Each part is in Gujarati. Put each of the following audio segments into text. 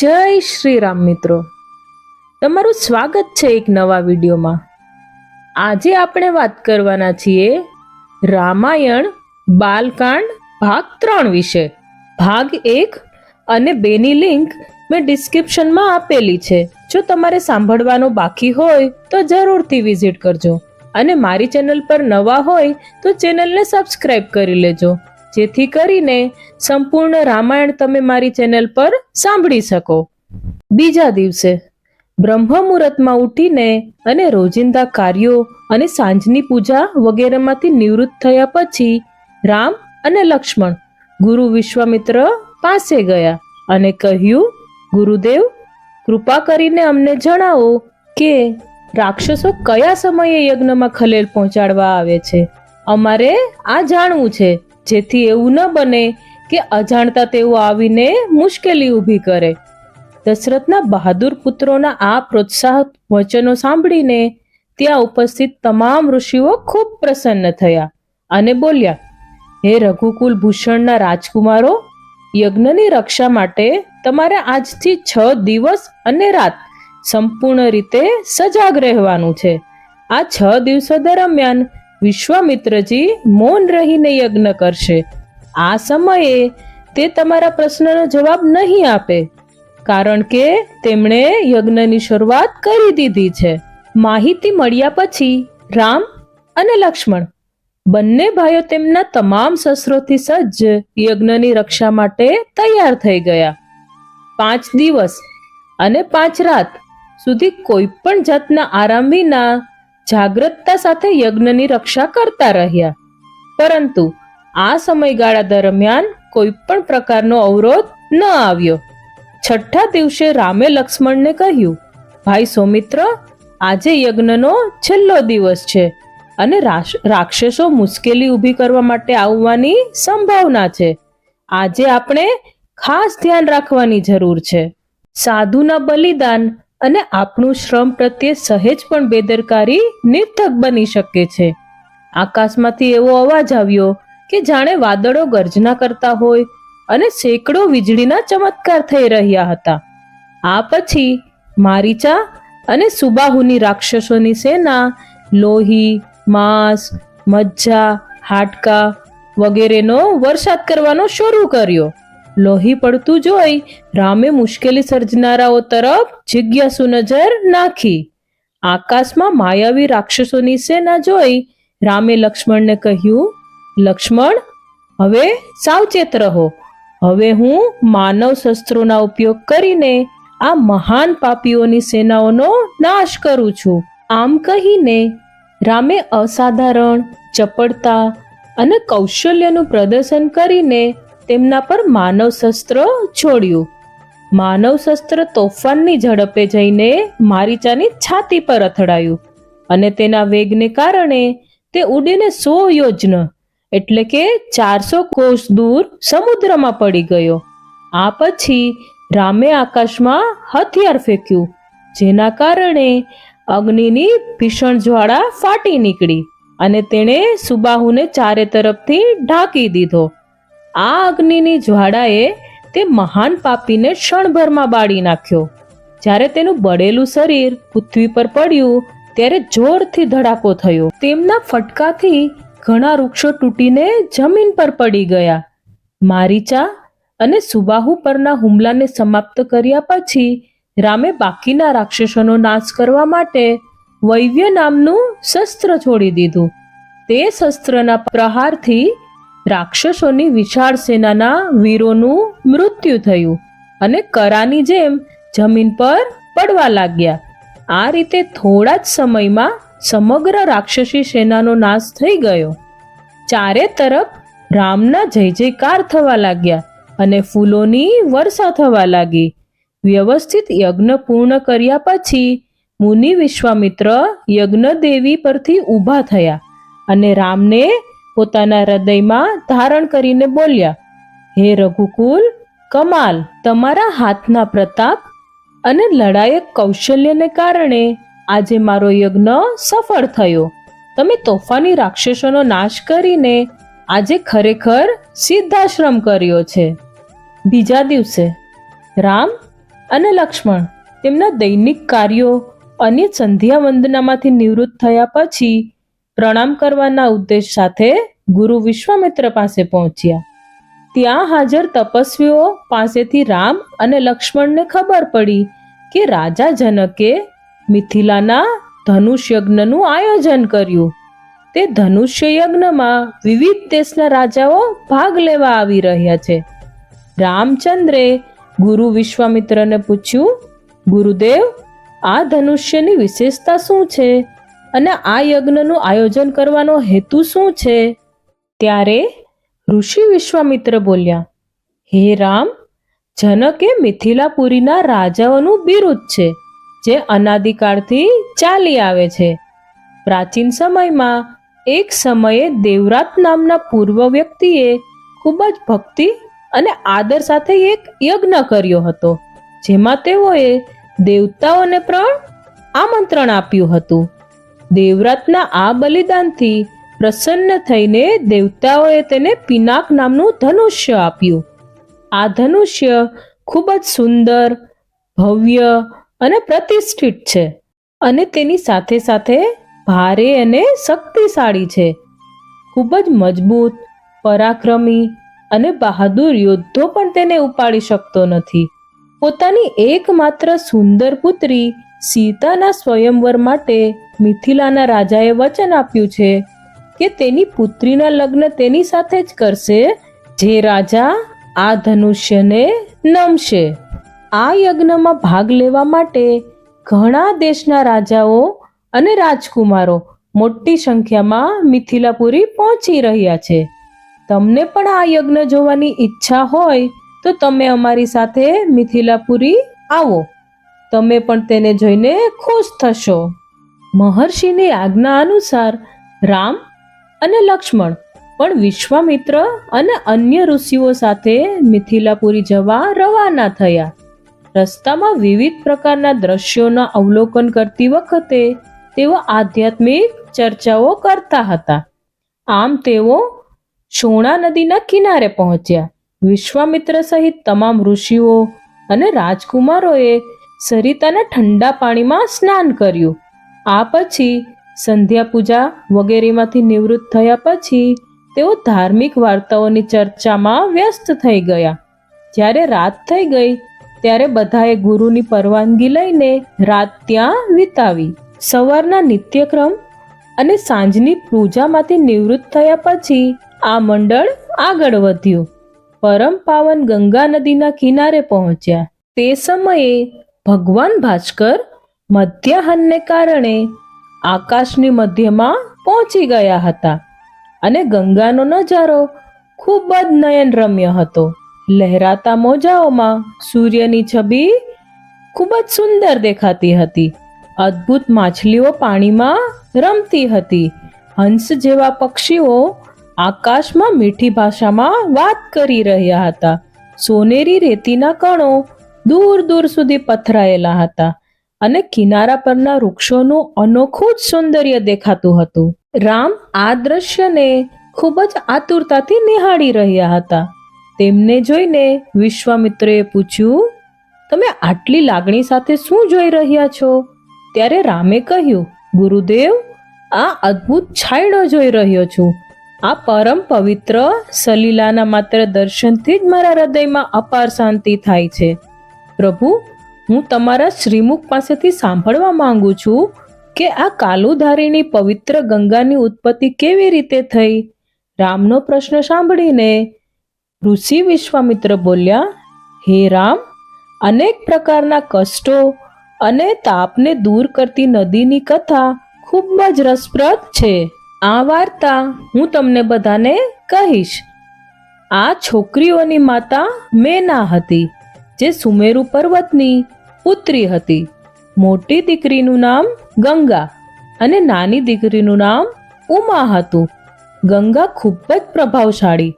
જય શ્રી રામ મિત્રો. તમારું સ્વાગત છે એક નવા વિડીયોમાં. આજે આપણે વાત કરવાના છીએ રામાયણ બાલકાંડ ભાગ ત્રણ વિશે. ભાગ એક અને બેની લિંક મેં ડિસ્ક્રિપ્શનમાં આપેલી છે. જો તમારે સાંભળવાનું બાકી હોય તો જરૂરથી વિઝિટ કરજો. અને મારી ચેનલ પર નવા હોય તો ચેનલને સબસ્ક્રાઈબ કરી લેજો. જેથી કરીને સંપૂર્ણ રામાયણ તમે મારી ચેનલ પર સાંભળી શકો. બીજા દિવસે બ્રહ્મ મુહૂર્તમાં ઉઠીને અને રોજિંદા કાર્યો અને સાંજની પૂજા વગેરેમાંથી નિવૃત્ત થયા પછી રામ અને લક્ષ્મણ ગુરુ વિશ્વામિત્ર પાસે ગયા અને કહ્યું, ગુરુદેવ, કૃપા કરીને અમને જણાવો કે રાક્ષસો કયા સમયે યજ્ઞમાં ખલેલ પહોંચાડવા આવે છે? અમારે આ જાણવું છે જેથી એવું ન બને કે અજાણતા તેઓ આવીને મુશ્કેલી ઊભી કરે. દશરથના બહાદુર પુત્રોના આ પ્રોત્સાહક વચનો સાંભળીને ત્યાં ઉપસ્થિત તમામ ઋષિઓ ખૂબ પ્રસન્ન થયા અને બોલ્યા, હે રઘુકુલ ભૂષણના રાજકુમારો, યજ્ઞની રક્ષા માટે તમારે આજથી છ દિવસ અને રાત સંપૂર્ણ રીતે સજાગ રહેવાનું છે. આ છ દિવસો દરમિયાન વિશ્વામિત્રજી મૌન રહીને યજ્ઞ કરશે. આ સમયે તે તમારા પ્રશ્નનો જવાબ નહીં આપે, કારણ કે તેમણે યજ્ઞની શરૂઆત કરી દીધી છે. માહિતી મળ્યા પછી રામ અને લક્ષ્મણ, બંને ભાઈઓ તેમના તમામ શસ્ત્રોથી સજ્જ યજ્ઞની રક્ષા માટે તૈયાર થઈ ગયા. પાંચ દિવસ અને પાંચ રાત સુધી કોઈ પણ જાતના આરામ વિના જાગ્રતતા સાથે યજ્ઞની રક્ષા કરતા રહ્યા. પરંતુ આ સમયગાળા દરમિયાન કોઈ પણ પ્રકારનો અવરોધ ન આવ્યો. છઠ્ઠા દિવસે રામે લક્ષ્મણને કહ્યું, ભાઈ સૌમિત્ર, આજે યજ્ઞનો છેલ્લો દિવસ છે અને રાક્ષસો મુશ્કેલી ઊભી કરવા માટે આવવાની સંભાવના છે. આજે આપણે ખાસ ધ્યાન રાખવાની જરૂર છે. સાધુના બલિદાન અને આપણું શ્રમ પ્રત્યે સહેજ પણ બેદરકારી નિર્થક બની શકે છે. આકાશમાંથી એવો અવાજ આવ્યો કે જાણે વાદળો ગર્જના કરતા હોય અને સેંકડો વીજળીના ચમત્કાર થઈ રહ્યા હતા. આ પછી મારીચા અને સુબાહુની રાક્ષસોની સેના, લોહી, માંસ, મજ્જા, હાડકા વગેરેનો વરસાદ કરવાનો શરૂ કર્યો. લોહી પડતું જોઈ રામે મુશ્કેલી સર્જનારાઓ તરફ જિજ્ઞાસુ નજર નાખી. આકાશમાં માયાવી રાક્ષસોની સેના જોઈ રામે લક્ષ્મણને કહ્યું, લક્ષ્મણ, હવે સાવચેત રહો. હવે હું માનવ શસ્ત્રોના ઉપયોગ કરીને આ મહાન પાપીઓની સેનાઓનો નાશ કરું છું. આમ કહીને રામે અસાધારણ, ચપળતા અને કૌશલ્યનું પ્રદર્શન કરીને તેમના પર માનવ શસ્ત્ર છોડ્યું. માનવ શસ્ત્ર તોફાનની ઝડપે જઈને મારીચાની છાતી પર અથડાયું અને તેના વેગને કારણે તે ઉડીને સો યોજન, એટલે કે ચારસો કોષ દૂર સમુદ્રમાં પડી ગયો. આ પછી રામે આકાશમાં હથિયાર ફેંક્યું, જેના કારણે અગ્નિની ભીષણ જ્વાળા ફાટી નીકળી અને તેણે સુબાહુને ચારે તરફથી ઢાંકી દીધો. આ અગ્નિની જ્વાળાએ તે મહાન પાપીને ક્ષણભરમાં બાળી નાખ્યો. જ્યારે તેનું બળેલું શરીર પૃથ્વી પર પડ્યું, ત્યારે જોરથી ધડાકો થયો. તેમના ફટકાથી ઘણા વૃક્ષો તૂટીને જમીન પર પડી ગયા. મારીચા અને સુબાહુ પરના હુમલાને સમાપ્ત કર્યા પછી રામે બાકીના રાક્ષસોનો નાશ કરવા માટે વૈવ્ય નામનું શસ્ત્ર છોડી દીધું. તે શસ્ત્રના પ્રહારથી રાક્ષસોની વિશાળ સેનાના વીરોનું મૃત્યુ થયું અને કરાની જેમ જમીન પર પડવા લાગ્યા. આ રીતે થોડા જ સમયમાં સમગ્ર રાક્ષસી સેનાનો નાશ થઈ ગયો. ચારે તરફ રામના જય જયકાર થવા લાગ્યા અને ફૂલોની વર્ષા થવા લાગી. વ્યવસ્થિત યજ્ઞ પૂર્ણ કર્યા પછી મુનિ વિશ્વામિત્ર યજ્ઞ દેવી પરથી ઊભા થયા અને રામને પોતાના હૃદયમાં ધારણ કરીને બોલ્યા, હે રઘુકુલ, કમાલ, તમારા હાથના પ્રતાપ અને લડાયક કૌશલ્યને કારણે આજે મારો યજ્ઞ સફળ થયો. તમે તોફાની રાક્ષસોનો નાશ કરીને આજે ખરેખર સિદ્ધાશ્રમ કર્યો છે. બીજા દિવસે, રામ અને લક્ષ્મણ તેમના દૈનિક કાર્યો અને સંધ્યા વંદનામાંથી નિવૃત્ત થયા પછી પ્રણામ કરવાના ઉદ્દેશ સાથે ગુરુ વિશ્વામિત્ર પાસે પહોંચ્યા. ત્યાં હાજર તપસ્વીઓ પાસેથી રામ અને લક્ષ્મણને ખબર પડી કે રાજા જનકે મિથિલાના ધનુષ યજ્ઞનું આયોજન કર્યું. તે ધનુષ્ય યજ્ઞમાં વિવિધ દેશના રાજાઓ ભાગ લેવા આવી રહ્યા છે. રામચંદ્રે ગુરુ વિશ્વામિત્રને પૂછ્યું, ગુરુદેવ, આ ધનુષ્યની વિશેષતા શું છે? અને આ યજ્ઞનું આયોજન કરવાનો હેતુ શું છે? ત્યારે ઋષિ વિશ્વામિત્ર બોલ્યા, હે રામ, જનકે મિથિલાપુરીના રાજાઓનું બિરુદ છે, જે અનાદિકાળથી ચાલી આવે છે. પ્રાચીન સમયમાં એક સમયે દેવરાત નામના પૂર્વ વ્યક્તિએ ખૂબ જ ભક્તિ અને આદર સાથે એક યજ્ઞ કર્યો હતો, જેમાં તેઓએ દેવતાઓને પણ આમંત્રણ આપ્યું હતું. દેવરાતના આ બલિદાનથી પ્રસન્ન થઈને દેવતાઓએ તેને પિનાક નામનું ધનુષ્ય આપ્યું. આ ધનુષ્ય ખૂબ જ સુંદર, ભવ્ય અને પ્રતિષ્ઠિત છે અને તેની સાથે સાથે ભારે અને શક્તિશાળી છે. ખૂબ જ મજબૂત, પરાક્રમી અને બહાદુર યોદ્ધો પણ તેને ઉપાડી શકતો નથી. પોતાની એકમાત્ર સુંદર પુત્રી સીતાના સ્વયંવર માટે મિથિલાના રાજાએ વચન આપ્યું છે કે તેની પુત્રીના લગ્ન તેની સાથે જ કરશે, જે રાજા આ ધનુષ્યને નમશે. આ યજ્ઞમાં ભાગ લેવા માટે ઘણા દેશના રાજાઓ અને રાજકુમારો મોટી સંખ્યામાં મિથિલાપુરી પહોંચી રહ્યા છે. તમને પણ આ યજ્ઞ જોવાની ઈચ્છા હોય તો તમે અમારી સાથે મિથિલાપુરી આવો. તમે પણ તેને જોઈને ખુશ થશો. મહર્ષિની આજ્ઞા અનુસાર રામ અને લક્ષ્મણ, પણ વિશ્વામિત્ર અને અન્ય ઋષિઓ સાથે મિથિલાપુરી જવા રવાના થયા. રસ્તામાં વિવિધ પ્રકારના દ્રશ્યોના અવલોકન કરતી વખતે તેઓ આધ્યાત્મિક ચર્ચાઓ કરતા હતા. આમ તેઓ શોણા નદીના કિનારે પહોંચ્યા. વિશ્વામિત્ર સહિત તમામ ઋષિઓ અને રાજકુમારોએ સરિતાના ઠંડા પાણીમાં સ્નાન કર્યું. આ પછી સંધ્યા પૂજા વગેરેમાંથી નિવૃત્ત થયા પછી તેઓ ધાર્મિક વાર્તાઓની ચર્ચામાં વ્યસ્ત થઈ ગયા. જ્યારે રાત થઈ ગઈ, ત્યારે બધાએ ગુરુની પરવાનગી લઈને રાત ત્યાં વિતાવી. સવારના નિત્યક્રમ અને સાંજની પૂજામાંથી નિવૃત્ત થયા પછી આ મંડળ આગળ વધ્યું. પરમ પાવન ગંગા નદીના કિનારે પહોંચ્યા. તે સમયે ભગવાન ભાસ્કર મધ્યાહનને કારણે આકાશની મધ્યમાં પહોંચી ગયા હતા અને ગંગાનો નજારો ખૂબ જ નયનરમ્ય હતો. લહેરાતા મોજાઓમાં સૂર્યની છબી ખૂબ જ સુંદર દેખાતી હતી. અદ્ભુત માછલીઓ પાણીમાં રમતી હતી. હંસ જેવા પક્ષીઓ આકાશમાં મીઠી ભાષામાં વાત કરી રહ્યા હતા. સોનેરી રેતીના કણો દૂર દૂર સુધી પથરાયેલા હતા. અને કિનારા પરના વૃક્ષોનું અનોખું જ સૌંદર્ય દેખાતું હતું. રામ આ દ્રશ્યને ખૂબ જ આતુરતાથી નિહાળી રહ્યા હતા. તેમને જોઈને વિશ્વામિત્રએ પૂછ્યું, તમે આટલી લાગણી સાથે શું જોઈ રહ્યા છો? ત્યારે રામે કહ્યું, ગુરુદેવ, આ અદ્ભુત છાંયડો જોઈ રહ્યો છું. આ પરમ પવિત્ર સલીલાના માત્ર દર્શનથી જ મારા હૃદયમાં અપાર શાંતિ થાય છે. પ્રભુ હું તમારા શ્રીમુખ પાસેથી સાંભળવા માંગુ છું કે આ કાલુધારીની પવિત્ર ગંગાની ઉત્પત્તિ કેવી રીતે થઈ? રામનો પ્રશ્ન સાંભળીને ઋષિ વિશ્વામિત્ર બોલ્યા, હે રામ, અનેક પ્રકારના કષ્ટો અને તાપને દૂર કરતી નદીની કથા ખૂબ જ રસપ્રદ છે. આ વાર્તા હું તમને બધાને કહીશ. આ છોકરીઓની માતા મેના હતી, જે સુમેરુ પર્વતની પુત્રી હતી. મોટી દીકરીનું નામ ગંગા અને નાની દીકરીનું નામ ઉમા હતું. ગંગા ખૂબ જ પ્રભાવશાળી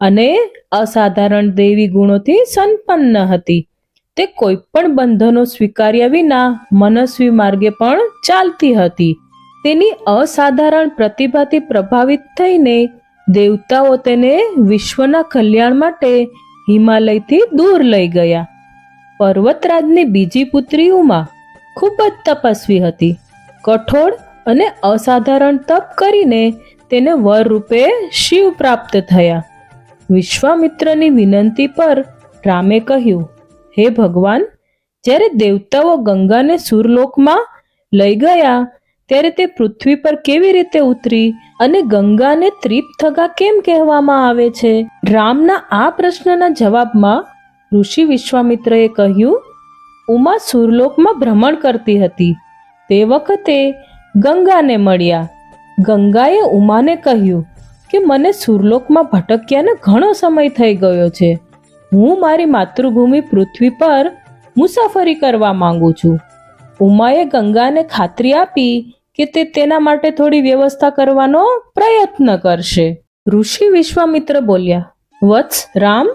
અને અસાધારણ દેવી ગુણોથી સંપન્ન હતી. તે કોઈ પણ બંધનો સ્વીકાર્યા વિના મનસ્વી માર્ગે પણ ચાલતી હતી. તેની અસાધારણ પ્રતિભાથી પ્રભાવિત થઈને દેવતાઓ તેને વિશ્વના કલ્યાણ માટે હિમાલયથી દૂર લઈ ગયા. પર્વતરાજની બીજી પુત્રી ઉમા ખૂબ જ તપસ્વી હતી. કઠોળ અને અસાધારણ તપ કરીને તેને વર રૂપે શિવ પ્રાપ્ત થયા. વિશ્વામિત્રની વિનંતી પર રામે કહ્યું, હે ભગવાન, જ્યારે દેવતાઓ ગંગાને સુરલોકમાં લઈ ગયા, ત્યારે તે પૃથ્વી પર કેવી રીતે ઉતરી અને ગંગાને ત્રિપથગા કેમ કહેવામાં આવે છે? રામના આ પ્રશ્નના જવાબમાં ઋષિ વિશ્વામિત્રએ કહ્યું, ઉમા સુરલોકમાં ભ્રમણ કરતી હતી. તે વખતે ગંગાને મળ્યા. ગંગાએ ઉમાને કહ્યું કે, મને સુરલોકમાં ભટક્યાને ઘણો સમય થઈ ગયો છે. હું મારી માતૃભૂમિ પૃથ્વી પર મુસાફરી કરવા માંગુ છું. ઉમાએ ગંગાને ખાતરી આપી કે તે તેના માટે થોડી વ્યવસ્થા કરવાનો પ્રયત્ન કરશે. ઋષિ વિશ્વામિત્ર બોલ્યા, વત્સ રામ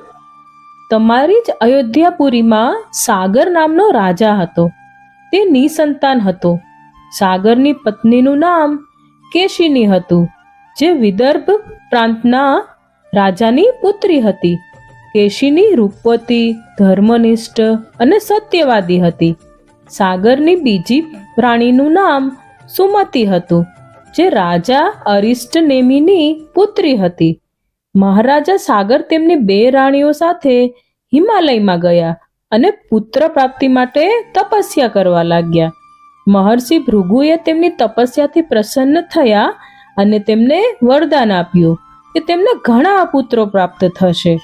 તમારી જ અયોધ્યાપુરીમાં સાગર નામનો રાજા હતો. તે નિસંતાન હતો. સાગરની પત્નીનું નામ કેશિની હતું, જે વિદર્ભ પ્રાંતના રાજાની પુત્રી હતી. કેશિની રૂપવતી, ધર્મનિષ્ઠ અને સત્યવાદી હતી. સાગરની બીજી રાણીનું નામ સુમતી હતું, જે રાજા અરિષ્ટ નેમીની પુત્રી હતી. મહારાજા સાગર તેમની બે રાણીઓ સાથે હિમાલયમાં ગયા અને પુત્ર પ્રાપ્તિ માટે તપસ્યા કરવા લાગ્યા. મહર્ષિ ભૃગુએ તેમની તપસ્યાથી પ્રસન્ન થયા અને તેમને વરદાન આપ્યું કે તેમને ઘણા પુત્રો પ્રાપ્ત થશે.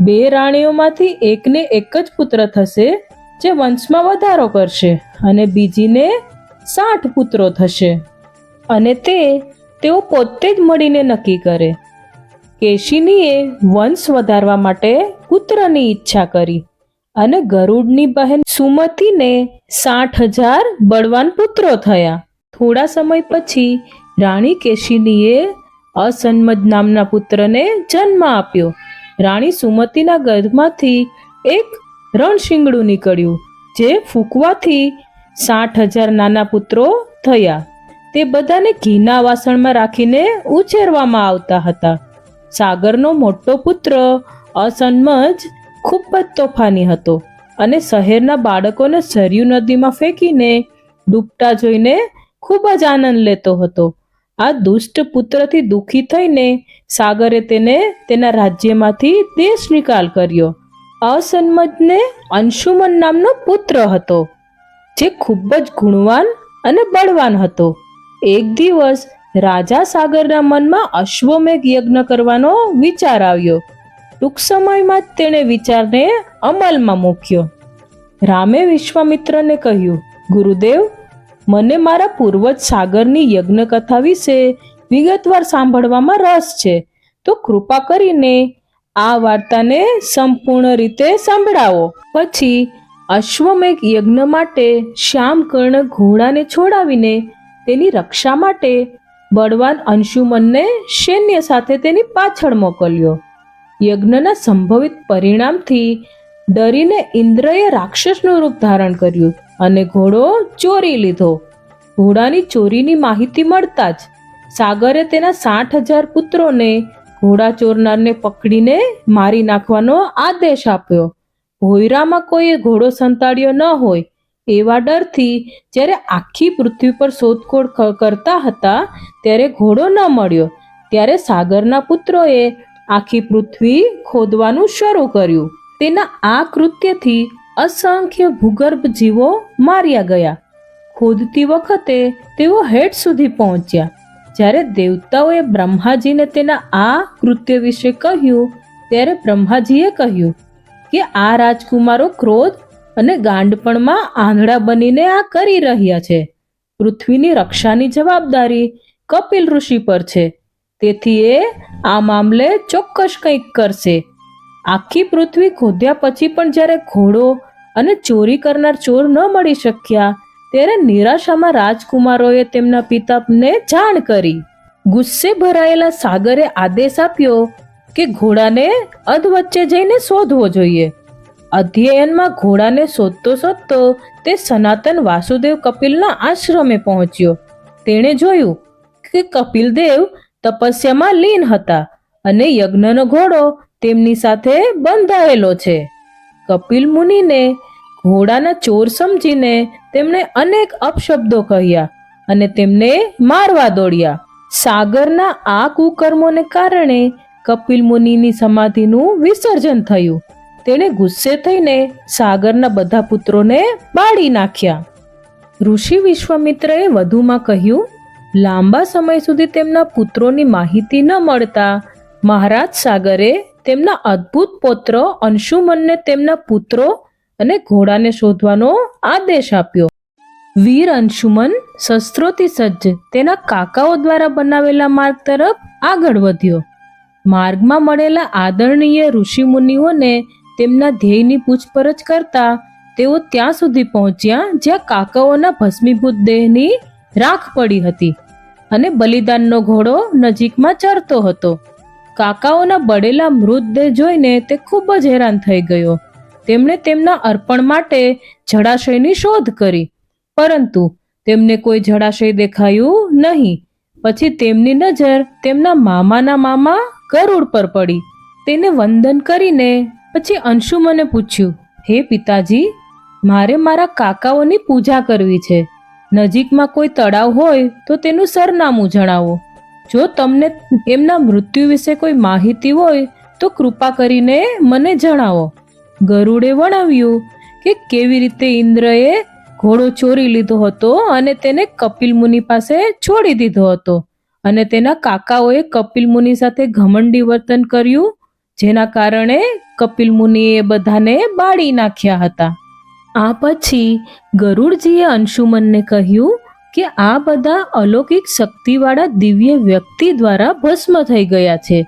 બે રાણીઓમાંથી એકને એક જ પુત્ર થશે, જે વંશમાં વધારો કરશે અને બીજીને સાઠ પુત્રો થશે. અને તે તેઓ પોતે જ મળીને નક્કી કરે. કેશિનીએ વંશ વધારવા માટે પુત્રની ઈચ્છા કરી અને ગરુડની બહેન સુમતીને સાઠ હજાર બળવાન પુત્રો થયા. થોડા સમય પછી રાણી કેશિનીએ અસન્મદ નામના પુત્રને જન્મ આપ્યો. રાણી સુમતીના ગર્ભમાંથી એક રણશિંગડું નીકળ્યું, જે ફૂંકવાથી સાઠ હજાર નાના પુત્રો થયા. તે બધાને ઘીના વાસણમાં રાખીને ઉછેરવામાં આવતા હતા. સાગરનો મોટો પુત્ર, અસન્મજ, ખૂબ જ તોફાની હતો અને શહેરના બાળકોને સરયુ નદીમાં ફેંકીને ડૂબતા જોઈને ખૂબ જ આનંદ લેતો હતો. આ દુષ્ટ પુત્રથી દુઃખી થઈને સાગરે તેને તેના રાજ્યમાંથી દેશ નિકાલ કર્યો. અસન્મજને અંશુમન નામનો પુત્ર હતો, જે ખૂબ જ ગુણવાન અને બળવાન હતો. એક દિવસ રાજા સાગરના મનમાં અશ્વમેઘ યજ્ઞ કરવાનો વિચાર આવ્યો. ટૂંક સમયમાં જ તેણે વિચારને અમલમાં મૂક્યો. રામે વિશ્વામિત્રને કહ્યું, ગુરુદેવ, મને મારા પૂર્વજ સાગરની યજ્ઞ કથા વિશે વિગતવાર સાંભળવામાં રસ છે. તો કૃપા કરીને આ વાર્તાને સંપૂર્ણ રીતે સાંભળાવો. પછી અશ્વમેઘ યજ્ઞ માટે શ્યામકર્ણ ઘોડાને છોડાવીને તેની રક્ષા માટે બળવાન અંશુમનને સૈન્ય સાથે તેની પાછળ મોકલ્યો. યજ્ઞના સંભવિત પરિણામથી ડરીને ઇન્દ્રએ રાક્ષસનું રૂપ ધારણ કર્યું અને ઘોડો ચોરી લીધો. ઘોડાની ચોરીની માહિતી મળતા જ સાગરે તેના સાઠ હજાર પુત્રોને ઘોડા ચોરનારને પકડીને મારી નાખવાનો આદેશ આપ્યો. ભોયરામાં કોઈએ ઘોડો સંતાડ્યો ન હોય એવા ડરથી જ્યારે આખી પૃથ્વી પર શોધખોળ કરતા હતા, ત્યારે ઘોડો ન મળ્યો. ત્યારે સાગરના પુત્રોએ આખી પૃથ્વી ખોદવાનું શરૂ કર્યું. તેના આ કૃત્યથી અસંખ્ય ભૂગર્ભ જીવો માર્યા ગયા. ખોદતી વખતે તેઓ હેઠ સુધી પહોંચ્યા. જ્યારે દેવતાઓએ બ્રહ્માજીને તેના આ કૃત્ય વિશે કહ્યું, ત્યારે બ્રહ્માજીએ કહ્યું કે આ રાજકુમારો ક્રોધ અને ગાંડપણમાં આંધળા બનીને આ કરી રહ્યા છે. પૃથ્વીની રક્ષાની જવાબદારી કપિલ ઋષિ પર છે. તેથી એ આ મામલે ચોક્કસ કંઈક કરશે. આખી પૃથ્વી ખોદ્યા પછી પણ જ્યારે ઘોડો અને ચોરી કરનાર ચોર ન મળી શક્યા, ત્યારે નિરાશામાં રાજકુમારોએ તેમના પિતાને જાણ કરી. ગુસ્સે ભરાયેલા સાગરે આદેશ આપ્યો કે ઘોડાને અધવચ્ચે જઈને શોધવો જોઈએ. અધ્યયનમાં ઘોડાને શોધતો શોધતો તે સનાતન વાસુદેવ કપિલના આશ્રમે પહોંચ્યો. તેણે જોયું કે કપિલદેવ તપસ્યામાં લીન હતા અને યજ્ઞનો ઘોડો તેમની સાથે બંધાયેલો છે. કપિલ મુનિને ઘોડાના ચોર સમજીને તેમણે અનેક અપશબ્દો કહ્યા અને તેમને મારવા દોડ્યા. સાગરના આ કુકર્મોને કારણે કપિલ મુનિની સમાધિનું વિસર્જન થયું. તેણે ગુસ્સે થઈને સાગરના બધા પુત્રોને બાળી નાખ્યા. ઋષિ વિશ્વામિત્રએ વધુમાં કહ્યું, લાંબા સમય સુધી તેમના પુત્રોની માહિતી ન મળતા મહારાજ સાગરે તેમના અદ્ભુત પૌત્ર અંશુમનને તેમના પુત્રો અને ઘોડાને શોધવાનો આદેશ આપ્યો. વીર અંશુમન શસ્ત્રોથી સજ્જ તેના કાકાઓ દ્વારા બનાવેલા માર્ગ તરફ આગળ વધ્યો. માર્ગમાં મળેલા આદરણીય ઋષિમુનિઓને તેમના ધ્યેયની પૂછપરછ કરતા તેઓ ત્યાં સુધી પહોંચ્યા જ્યાં કાકાઓના ભસ્મીભૂત દેહની રાખ પડી હતી અને બલિદાનનો ઘોડો નજીકમાં ચરતો હતો. કાકાઓના બળેલા મૃતદેહ જોઈને તે ખૂબ જ હેરાન થઈ ગયો. તેમણે તેમના અર્પણ માટે જળાશયની શોધ કરી, પરંતુ તેમને કોઈ જળાશય દેખાયું નહીં. પછી તેમની નજર તેમના મામાના મામા ગરુડ પર પડી. તેને વંદન કરીને પછી અંશુમને પૂછ્યું, હે પિતાજી, મારે મારા કાકાઓની પૂજા કરવી છે. નજીકમાં કોઈ તળાવ હોય તો તેનું સરનામું જણાવો. જો તમને એમના મૃત્યુ વિશે કોઈ માહિતી હોય તો કૃપા કરીને મને જણાવો. ગરુડે વણાવ્યું કે કેવી રીતે ઇન્દ્રએ ઘોડો ચોરી લીધો હતો અને તેને કપિલ મુનિ પાસે છોડી દીધો હતો. અને તેના કાકાઓએ કપિલ મુનિ સાથે ઘમંડી વર્તન કર્યું જેના કારણે કપિલ મુનિએ બધાને બાળી નાખ્યા હતા. આ પછી ગરુડજીએ અંશુમનને કહ્યું કે આ બધા અલૌકિક શક્તિવાળા દિવ્ય વ્યક્તિ દ્વારા ભસ્મ થઈ ગયા છે.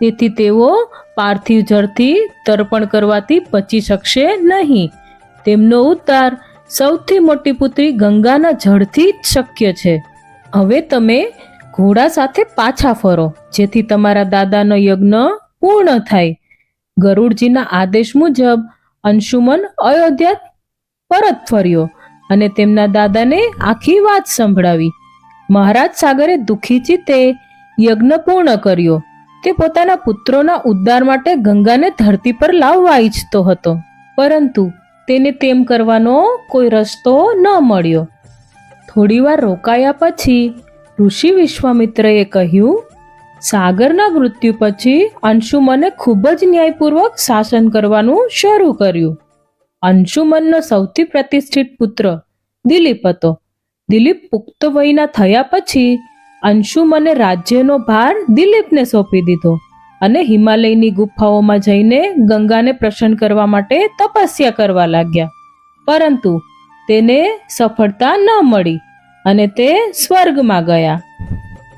તેથી તેઓ પાર્થિવ જળથી તર્પણ કરવાથી બચી શકશે નહીં. તેમનો ઉદ્ધાર સૌથી મોટી પુત્રી ગંગાના જળથી જ શક્ય છે. હવે તમે ઘોડા સાથે પાછા ફરો, જેથી તમારા દાદાનો યજ્ઞ પૂર્ણ થાય ગરુડજીના આદેશ મુજબ અંશુમન અયોધ્યા પરત ફર્યો અને તેમના દાદાને આખી વાત સંભળાવી. મહારાજ સાગરે દુઃખી ચિત્તે યજ્ઞ પૂર્ણ કર્યો. તે પોતાના પુત્રોના ઉદ્ધાર માટે ગંગાને ધરતી પર લાવવા ઈચ્છતો હતો. પરંતુ તેને તેમ કરવાનો કોઈ રસ્તો ન મળ્યો. થોડીવાર રોકાયા પછી ઋષિ વિશ્વામિત્રએ કહ્યું સાગરના મૃત્યુ પછી અંશુમને ખૂબ જ ન્યાયપૂર્વક શાસન કરવાનું શરૂ કર્યું. અંશુમનનો સૌથી પ્રતિષ્ઠિત પુત્ર દિલીપ હતો. દિલીપ પુખ્ત વયના થયા પછી અંશુમને રાજ્યનો ભાર દિલીપને સોંપી દીધો અને હિમાલયની ગુફાઓમાં જઈને ગંગાને પ્રસન્ન કરવા માટે તપસ્યા કરવા લાગ્યા. પરંતુ તેને સફળતા ન મળી અને તે સ્વર્ગમાં ગયા.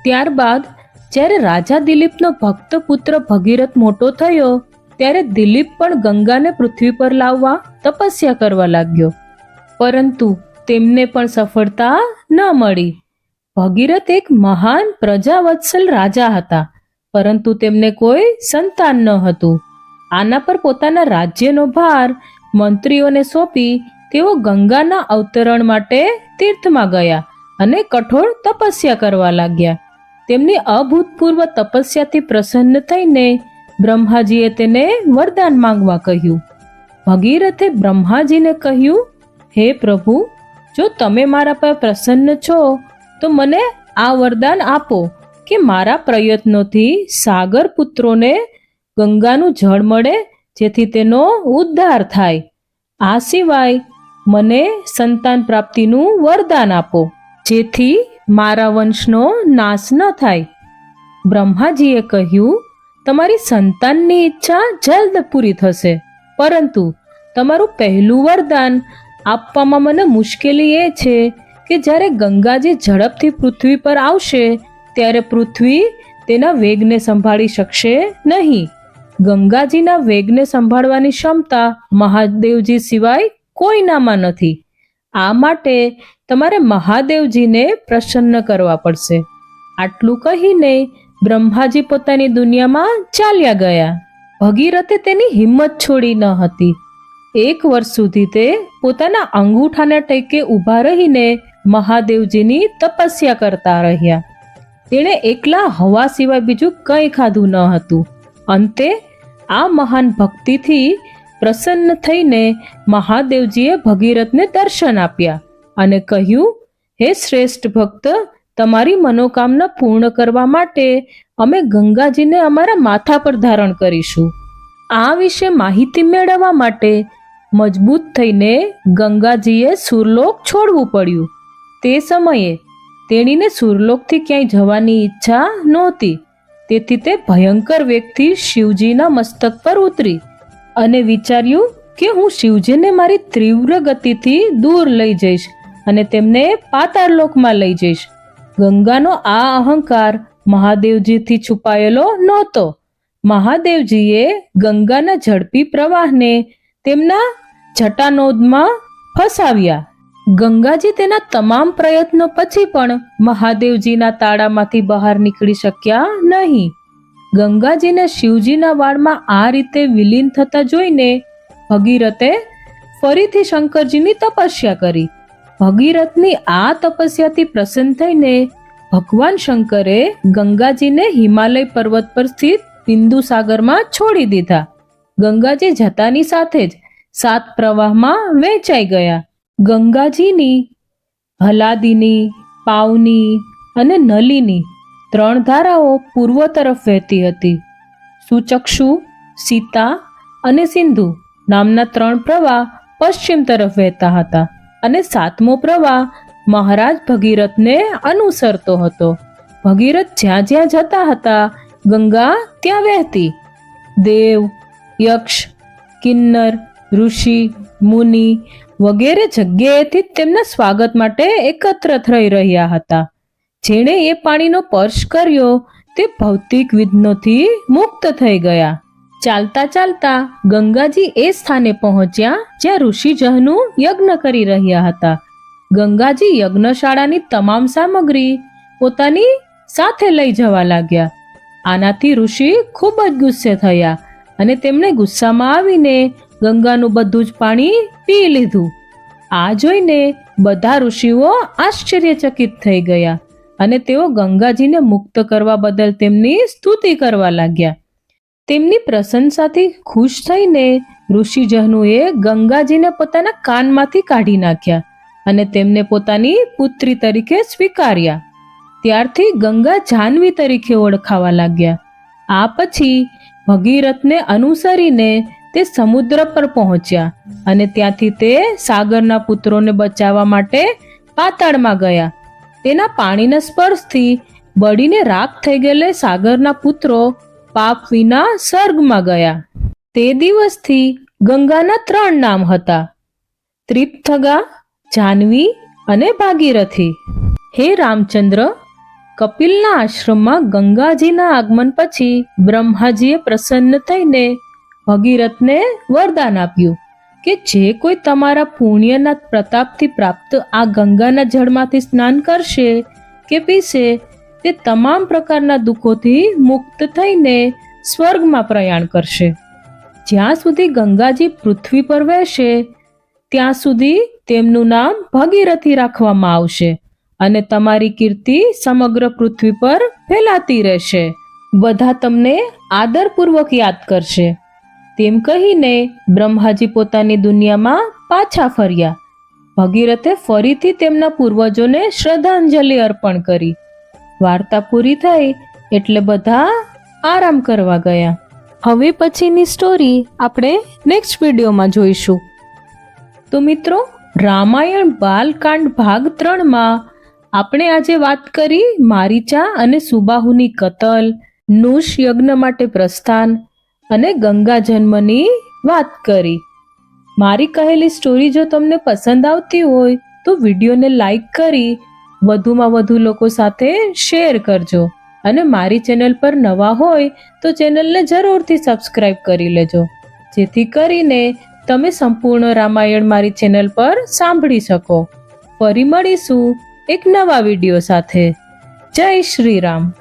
ત્યારબાદ જ્યારે રાજા દિલીપનો ભક્ત પુત્ર ભગીરથ મોટો થયો, ત્યારે દિલીપ પણ ગંગાને પૃથ્વી પર લાવવા તપસ્યા કરવા લાગ્યો. પરંતુ તેમને પણ સફળતા ન મળી. ભગીરથ એક મહાન પ્રજાવત્સલ રાજા હતા, પરંતુ તેમને કોઈ સંતાન ન હતું. આના પર પોતાના રાજ્યનો ભાર મંત્રીઓને સોંપી તેઓ ગંગાના અવતરણ માટે તીર્થમાં ગયા અને કઠોર તપસ્યા કરવા લાગ્યા. તેમની અભૂતપૂર્વ તપસ્યાથી પ્રસન્ન થઈને બ્રહ્માજીએ તેને વરદાન માંગવા કહ્યું. ભગીરથે બ્રહ્માજીને કહ્યું, હે પ્રભુ, જો તમે મારા પર પ્રસન્ન છો, તો મને આ વરદાન આપો કે મારા પ્રયત્નોથી સાગર પુત્રોને ગંગાનું જળ મળે, જેથી તેનો ઉદ્ધાર થાય. આ સિવાય મને સંતાન પ્રાપ્તિનું વરદાન આપો, જેથી મારા વંશનો નાશ ન થાય. બ્રહ્માજીએ કહ્યું, તમારી સંતાનની ઈચ્છા જલ્દ પૂરી થશે. પરંતુ તમારું પહેલું વરદાન આપવામાં મને મુશ્કેલી એ છે કે જ્યારે ગંગાજી ઝડપથી પૃથ્વી પર આવશે, ત્યારે પૃથ્વી તેના વેગને સંભાળી શકશે નહીં. ગંગાજીના વેગને સંભાળવાની ક્ષમતા મહાદેવજી સિવાય કોઈનામાં નથી. આ માટે તમારે મહાદેવજીને પ્રસન્ન કરવા પડશે. આટલું કહીને બ્રહ્માજી પોતાની દુનિયામાં ચાલ્યા ગયા. ભગીરથે તેની હિંમત છોડી ન હતી. એક વર્ષ સુધી તે પોતાના અંગૂઠાના ટેકે ઊભા રહીને મહાદેવજીની તપસ્યા કરતા રહ્યા. તેણે એકલા હવા સિવાય બીજું કંઈ ખાધું ન હતું. અંતે આ મહાન ભક્તિથી પ્રસન્ન થઈને મહાદેવજીએ ભગીરથને દર્શન આપ્યા અને કહ્યું, હે શ્રેષ્ઠ ભક્ત, તમારી મનોકામના પૂર્ણ કરવા માટે અમે ગંગાજીને અમારા માથા પર ધારણ કરીશું. આ વિશે માહિતી મેળવવા માટે મજબૂત થઈને ગંગાજીએ સુરલોક છોડવું પડ્યું. તે સમયે તેણીને સુરલોકથી ક્યાંય જવાની ઈચ્છા નહોતી. તેથી તે ભયંકર વેગથી શિવજીના મસ્તક પર ઉતરી. અને વિચાર્યું કે હું શિવજીને મારી તીવ્ર ગતિથી દૂર લઈ જઈશ અને તેમને પાતાળલોકમાં લઈ જઈશ. ગંગાનો આ અહંકાર મહાદેવજીથી છુપાયેલો નહોતો. મહાદેવજીએ ગંગાના ઝડપી પ્રવાહને તેમના જટાનોદમાં ફસાવ્યા. ગંગાજી તેના તમામ પ્રયત્નો પછી પણ મહાદેવજીના તાળામાંથી બહાર નીકળી શક્યા નહીં. ગંગાજીને શિવજીના વાળમાં આ રીતે વિલીન થતા જોઈને ભગીરથે ફરીથી શંકરજીની તપસ્યા કરી. ભગીરથની આ તપસ્યાથી પ્રસન્ન થઈને ભગવાન શંકરે ગંગાજીને હિમાલય પર્વત પર સ્થિત બિંદુ સાગરમાં છોડી દીધા. ગંગાજી જતાની સાથે જ સાત પ્રવાહમાં વેચાઈ ગયા. ગંગાજીની હલાદીની, પાવની અને નલીની ત્રણ ધારાઓ પૂર્વ તરફ વહેતી હતી. સુચક્ષુ સીતા અને સિંધુ નામના ત્રણ પ્રવાહ પશ્ચિમ તરફ વહેતા હતા અને સાતમો પ્રવાહ મહારાજ ભગીરથને અનુસરતો હતો. ભગીરથ જ્યાં જ્યાં જતા હતા, ગંગા ત્યાં વહેતી. દેવ, યક્ષ, કિન્નર, ઋષિ, મુનિ વગેરે જગ્યાએથી તેમના સ્વાગત માટે એકત્ર થઈ રહ્યા હતા. જેણે એ પાણીનો સ્પર્શ કર્યો, તે ભૌતિક વિઘ્નોથી મુક્ત થઈ ગયા. ચાલતા ચાલતા ગંગાજી એ સ્થાને પહોંચ્યા, જ્યાં ઋષિજહનું યજ્ઞ કરી રહ્યા હતા. ગંગાજી યજ્ઞશાળાની તમામ સામગ્રી પોતાની સાથે લઈ જવા લાગ્યા. આનાથી ઋષિ ખૂબ જ ગુસ્સે થયા અને તેમણે ગુસ્સામાં આવીને ગંગાનું બધું જ પાણી પી લીધું. આ જોઈને બધા ઋષિઓ આશ્ચર્યચકિત થઈ ગયા. અને તેઓ ગંગાજીને મુક્ત કરવા બદલ તેમની સ્તુતિ કરવા લાગ્યા. તેમની પ્રશંસાથી ખુશ થઈને ઋષિજહનુએ ગંગાજીને પોતાના કાનમાંથી કાઢી નાખ્યા અને તેમને પોતાની પુત્રી તરીકે સ્વીકાર્યા. ત્યારથી ગંગા જાહ્નવી તરીકે ઓળખાવા લાગ્યા. આ પછી ભગીરથને અનુસરીને તે સમુદ્ર પર પહોંચ્યા અને ત્યાંથી તે સાગરના પુત્રોને બચાવવા માટે પાતાળમાં ગયા. તેના પાણીના સ્પર્શથી બળીને રાખ થઈ ગયેલે સાગરના પુત્રો પાપ વિના સ્વર્ગમાં ગયા. તે દિવસથી ગંગાના ત્રણ નામ હતા. ત્રિપથગા, જાનવી અને ભાગીરથી. હે રામચંદ્ર, કપિલના આશ્રમમાં ગંગાજીના આગમન પછી બ્રહ્માજીએ પ્રસન્ન થઈને ભગીરથને વરદાન આપ્યું. કે જે કોઈ તમારા પુણ્યના પ્રતાપથી પ્રાપ્ત આ ગંગાના જળમાંથી સ્નાન કરશે કે પીશે, તે તમામ પ્રકારના દુઃખોથી મુક્ત થઈને સ્વર્ગમાં પ્રયાણ કરશે. જ્યાં સુધી ગંગાજી પૃથ્વી પર વહેશે, ત્યાં સુધી તેમનું નામ ભગીરથી રાખવામાં આવશે અને તમારી કીર્તિ સમગ્ર પૃથ્વી પર ફેલાતી રહેશે. બધા તમને આદરપૂર્વક યાદ કરશે. તેમ કહીને બ્રહ્માજી પોતાની દુનિયામાં પાછા ફર્યા. ભગીરથે ફરીથી તેમના પૂર્વજોને શ્રદ્ધાંજલિ અર્પણ કરી. વાર્તા પૂરી થઈ એટલે બધા આરામ કરવા ગયા. હવે પછીની સ્ટોરી આપણે નેક્સ્ટ વિડીયોમાં જોઈશું. તો મિત્રો, રામાયણ બાલકાંડ ભાગ ત્રણમાં આપણે આજે વાત કરી મારીચા અને સુબાહુની કતલ, નુષ યજ્ઞ માટે પ્રસ્થાન અને ગંગા જન્મની વાત કરી. મારી કહેલી સ્ટોરી જો તમને પસંદ આવતી હોય, તો વિડીયોને લાઈક કરી, વધુમાં વધુ લોકો સાથે શેર કરજો. અને મારી ચેનલ પર નવા હોય, તો ચેનલને જરૂરથી સબસ્ક્રાઇબ કરી લેજો. જેથી કરીને તમે સંપૂર્ણ રામાયણ મારી ચેનલ પર સાંભળી શકો. ફરી મળીશું એક નવા વીડિયો સાથે. જય શ્રી રામ.